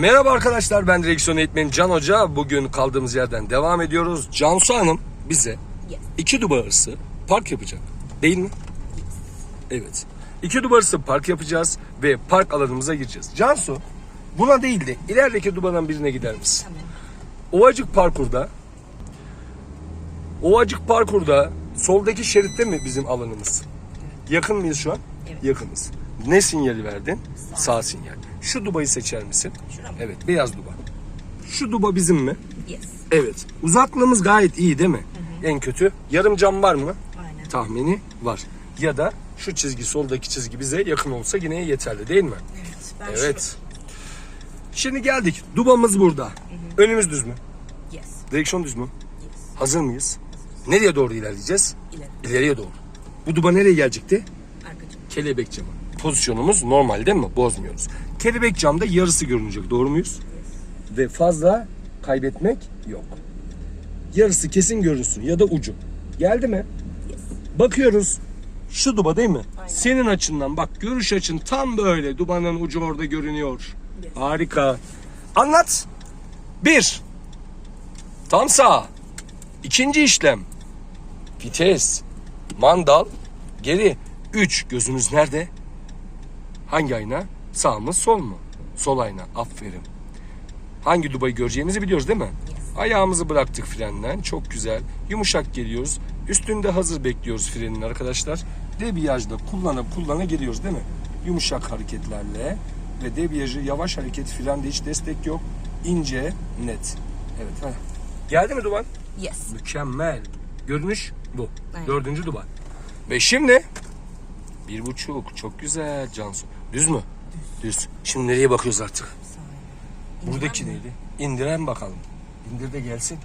Merhaba arkadaşlar ben direksiyon eğitmeni Can Hoca. Bugün kaldığımız yerden devam ediyoruz. Cansu Hanım bize iki duba arası park yapacak. Değil mi? Evet. İki duba arası park yapacağız ve park alanımıza gireceğiz. Cansu buna değil de ilerideki dubadan birine gider misin? Tamam. Ovacık parkurda Ovacık parkurda soldaki şeritte mi bizim alanımız? Yakın mıyız şu an? Evet. Yakınız. Ne sinyali verdin? Sağ, sinyal. Şu dubayı seçer misin? Şura mı? Evet, beyaz duba. Şu duba bizim mi? Yes. Evet. Uzaklığımız gayet iyi değil mi? En kötü. Yarım cam var mı? Aynen. Tahmini var. Ya da şu çizgi, soldaki çizgi bize yakın olsa yine yeterli değil mi? Evet. Ben Evet. Şimdi geldik. Dubamız burada. Önümüz düz mü? Yes. Direksiyon düz mü? Yes. Hazır mıyız? Nereye doğru ilerleyeceğiz? İleri. İleriye doğru. Bu duba nereye gelecekti? Arkacım. Kelebek camı. Pozisyonumuz normal değil mi? Bozmuyoruz. Kelebek camda yarısı görünecek. Doğru muyuz? Ve fazla kaybetmek yok. Yarısı kesin görünsün ya da ucu. Geldi mi? Yes. Bakıyoruz. Şu duba değil mi? Aynen. Senin açından bak görüş açın tam böyle. Dubanın ucu orada görünüyor. Yes. Harika. Anlat. Bir. Tam sağ. İkinci işlem. Vites. Mandal. Geri. Üç. Gözümüz nerede? Hangi ayna? Sağ mı sol mu? Sol ayna. Aferin. Hangi dubayı göreceğimizi biliyoruz değil mi? Ayağımızı bıraktık frenden. Çok güzel. Yumuşak geliyoruz. Üstünde hazır bekliyoruz frenin arkadaşlar. Debriyajda kullanıp kullana geliyoruz değil mi? Yumuşak hareketlerle ve debriyajı yavaş hareket frende hiç destek yok. İnce, net. Evet. Heh. Geldi mi duman? Yes. Mükemmel. Görünüş bu. Aynen. Dördüncü duban. Ve şimdi bir buçuk. Çok güzel Cansu. Düz mü? Düz. Şimdi nereye bakıyoruz artık? Sağ. Buradaki neydi? İndiren bakalım. İndir de gelsin.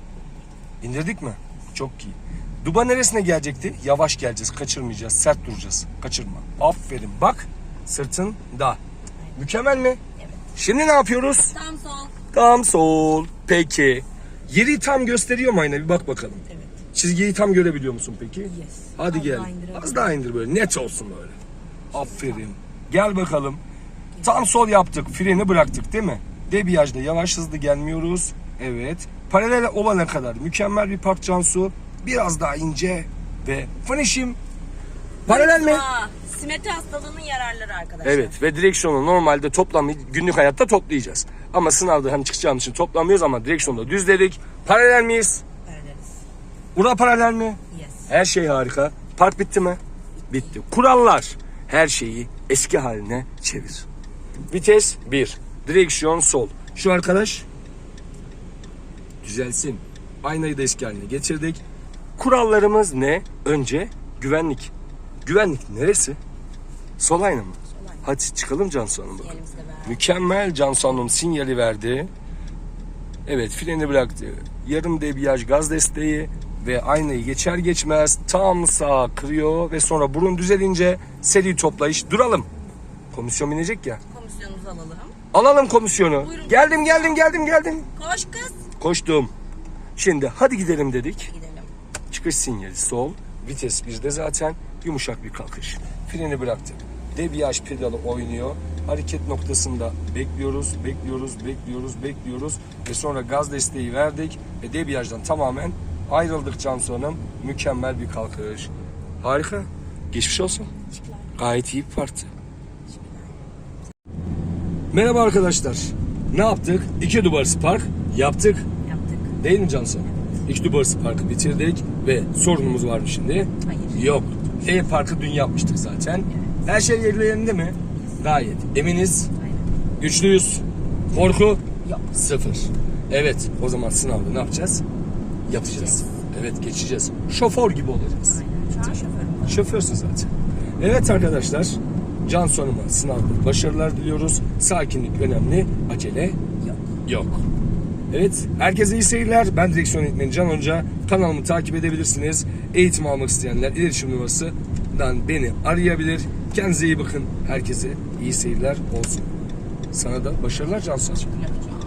İndirdik mi? Çok iyi. Duba neresine gelecekti? Yavaş geleceğiz, kaçırmayacağız, sert duracağız. Kaçırma. Aferin. Bak, sırtın da. Mükemmel mi? Evet. Şimdi ne yapıyoruz? Tam sol. Tam sol. Peki. Yeri tam gösteriyor mu ayna? Bir bak bakalım. Evet. Çizgiyi tam görebiliyor musun peki? Yes. Hadi Az gel. daha. Az daha indir böyle. Net olsun böyle. Aferin. Gel bakalım. Tam sol yaptık. Freni bıraktık değil mi? Debriyajda yavaş hızlı gelmiyoruz. Evet. Paralel olana kadar mükemmel bir park Cansu. Biraz daha ince ve finishim. Paralel mi? Simetri hastalığının yararları arkadaşlar. Evet ve direksiyonu normalde toplam günlük hayatta toplayacağız. Ama sınavda hem çıkacağımız için toplamıyoruz ama direksiyonda düzledik. Paralel miyiz? Buna paralel mi? Yes. Her şey harika. Park bitti mi? Bitti. Kurallar. Her şeyi eski haline çevir. Vites 1. Direksiyon sol. Şu arkadaş düzelsin. Aynayı da eski haline getirdik. Kurallarımız ne? Önce güvenlik. Güvenlik neresi? Sol ayna mı? Sol ayna. Hadi çıkalım Cansu Hanım bakalım. Mükemmel Cansu Hanım sinyali verdi. Evet freni bıraktı. Yarım debriyaj gaz desteği ve aynayı geçer geçmez tam sağa kırıyor ve sonra burun düzelince seri toplayış duralım. Komisyon binecek ya. Komisyonumuzu alalım. Alalım komisyonu. Buyurun. Geldim geldim geldim geldim. Koş kız. Koştum. Şimdi hadi gidelim dedik. Gidelim. Çıkış sinyali sol. Vites bizde zaten. Yumuşak bir kalkış. Freni bıraktık. Debriyaj pedalı oynuyor. Hareket noktasında bekliyoruz, bekliyoruz, bekliyoruz, bekliyoruz. Ve sonra gaz desteği verdik. Ve debriyajdan tamamen ayrıldık Cansu Hanım. Mükemmel bir kalkış. Harika. Geçmiş olsun. Gayet iyi bir parti. Merhaba arkadaşlar. Ne yaptık? İki dubarsı park yaptık. Yaptık. Değil mi Cansu? İki dubarsı parkı bitirdik ve sorunumuz var mı şimdi? Hayır. Yok. E parkı dün yapmıştık zaten. Her şey yerlerinde mi? Gayet. Eminiz. Aynen. Güçlüyüz. Korku Yok. sıfır. Evet. O zaman sınavda ne yapacağız? Yapacağız. Evet geçeceğiz. Şoför gibi olacağız. Aynen. Şoförüm. Şoförsün zaten. Evet arkadaşlar. Can sonuma sınavda başarılar diliyoruz. Sakinlik önemli. Acele Yok. yok. Evet, herkese iyi seyirler. Ben direksiyon eğitmeni Can Hoca. Kanalımı takip edebilirsiniz. Eğitim almak isteyenler iletişim numarasından beni arayabilir. Kendinize iyi bakın. Herkese iyi seyirler olsun. Sana da başarılar Cansu. Yapacağım.